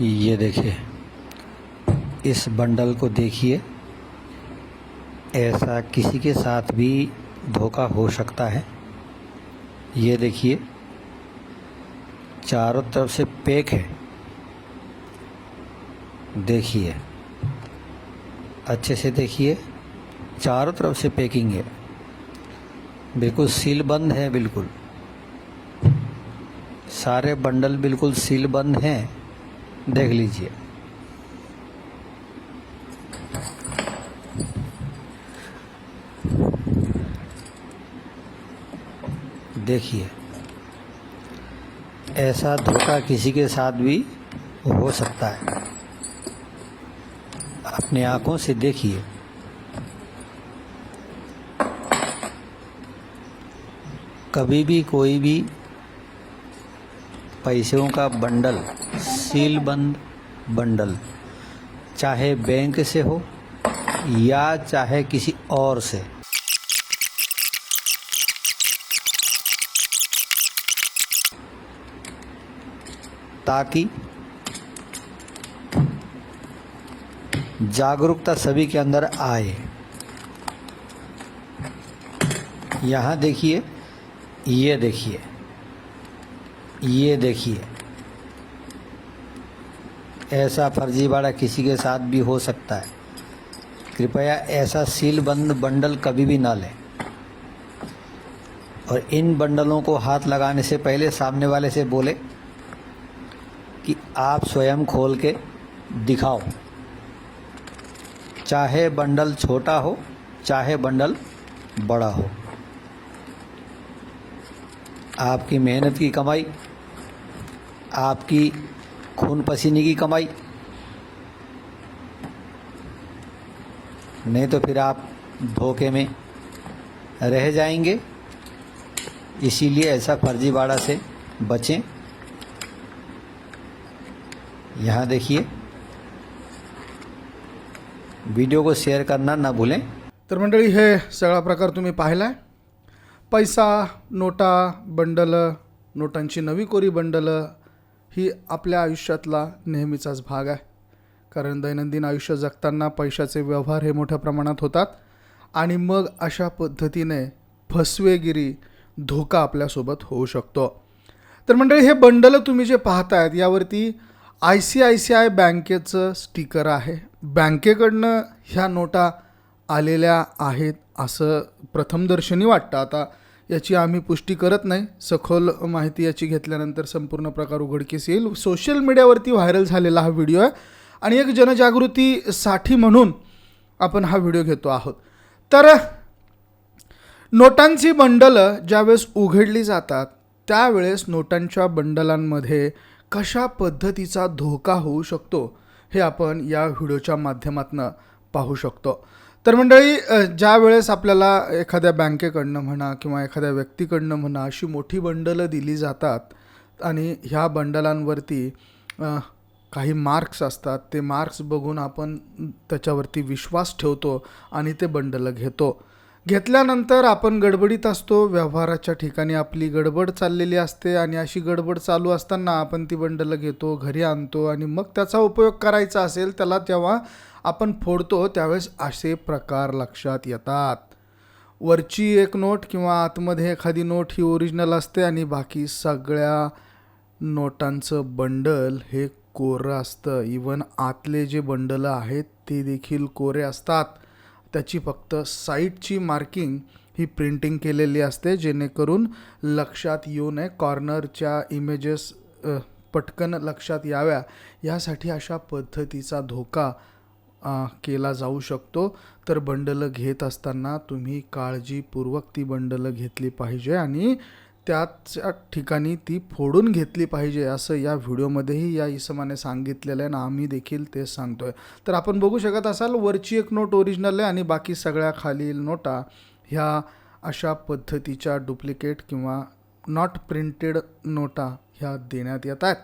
ये देखिए, इस बंडल को देखिए। ऐसा किसी के साथ भी धोखा हो सकता है। ये देखिए, चारों तरफ़ से पैक है। देखिए, अच्छे से देखिए, चारों तरफ़ से पैकिंग है। बिल्कुल सील बंद है, बिल्कुल। सारे बंडल बिल्कुल सील बंद हैं। देख लीजिए। देखिए, ऐसा धोखा किसी के साथ भी हो सकता है। अपने आँखों से देखिए। कभी भी कोई भी पैसों का बंडल सील बंद बंडल, चाहे बैंक से हो या चाहे किसी और से। ताकि जागरूकता सभी के अंदर आए। यहाँ देखिए, ये देखिए ये देखिए। ऐसा फर्जीवाड़ा किसी के साथ भी हो सकता है। कृपया ऐसा सील बंद बंडल कभी भी ना लें। और इन बंडलों को हाथ लगाने से पहले सामने वाले से बोले कि आप स्वयं खोल के दिखाओ। चाहे बंडल छोटा हो, चाहे बंडल बड़ा हो। आपकी मेहनत की कमाई, आपकी खून पसीने की कमाई। नहीं तो फिर आप धोखे में रह जाएँगे। इसीलिए ऐसा फर्जीवाड़ा से बचें। यहाँ देखिए। वीडियो को शेअर करना ना भूलें। तर मंडळी, हे सगळा प्रकार तुम्ही पाहिला आहे पैसा, नोटा, बंडल, नोटांची नवी कोरी बंडल ही आपल्या आयुष्यातला नेहमीचाच भाग आहे. कारण दैनंदिन आयुष्य जगताना पैशाचे व्यवहार हे मोठ्या प्रमाणात होतात आणि मग अशा पद्धतीने फसवेगिरी धोका आपल्यासोबत होऊ शकतो. तर मंडळी हे बंडल तुम्ही जे पाहतायत यावरती आय सी आय सी आय बँकेचं स्टिकर आहे. बँकेकडनं ह्या नोटा आलेल्या आहेत असं प्रथमदर्शनी वाटतं. आता याची आम्ही पुष्टी करत नाही. सखोल माहिती याची घेतल्यानंतर संपूर्ण प्रकार उघडकीस येईल. सोशल मीडियावरती व्हायरल झालेला हा व्हिडिओ आहे. आणि एक जनजागृतीसाठी म्हणून आपण हा व्हिडिओ घेतो आहोत. तर नोटांची बंडलं ज्यावेळेस उघडली जातात त्यावेळेस नोटांच्या बंडलांमध्ये कशा पद्धतीचा धोका होऊ शकतो हे आपण या व्हिडिओच्या माध्यमातून पाहू शकतो. तर मंडळी ज्या वेळेस आपल्याला एखाद्या बँकेकडनं म्हणा किंवा एखाद्या व्यक्तीकडनं म्हणा अशी मोठी बंडलं दिली जातात आणि ह्या बंडलांवरती काही मार्क्स असतात ते मार्क्स बघून आपण त्याच्यावरती विश्वास ठेवतो आणि ते बंडलं घेतो. घेतल्यानंतर आपण गडबडीत असतो व्यवहाराच्या ठिकाणी आपली गडबड चाललेली असते आणि अशी गडबड चालू असताना आपण ती बंडलं घेतो घरी आणतो आणि मग त्याचा उपयोग करायचा असेल त्याला तेव्हा आपण फोडतो त्यावेळेस असे प्रकार लक्षात येतात. वरची एक नोट किंवा आतमध्ये एखादी नोट ही ओरिजिनल असते आणि बाकी सगळ्या नोटांचं बंडल हे कोरं असतं. इवन आतले जे बंडलं आहेत ते देखील कोरे असतात. त्याची फक्त साईडची मार्किंग ही प्रिंटिंग केलेली असते जेणेकरून लक्षात येऊ नये कॉर्नरच्या इमेजेस पटकन लक्षात याव्या. यासाठी अशा पद्धतीचा धोका केला जाऊ शकतो. तर बंडलं घेत असताना तुम्ही काळजीपूर्वक ती बंडलं घेतली पाहिजे आणि त्याच्या ठिकाणी ती फोडून घेतली पाहिजे असं या व्हिडिओमध्येही या इसमाने सांगितलेलं आहे आणि आम्ही देखील तेच सांगतोय. तर आपण बघू शकत असाल वरची एक नोट ओरिजिनल आहे आणि बाकी सगळ्या खालील नोटा ह्या अशा पद्धतीच्या डुप्लिकेट किंवा नॉट प्रिंटेड नोटा ह्या देण्यात येत आहेत.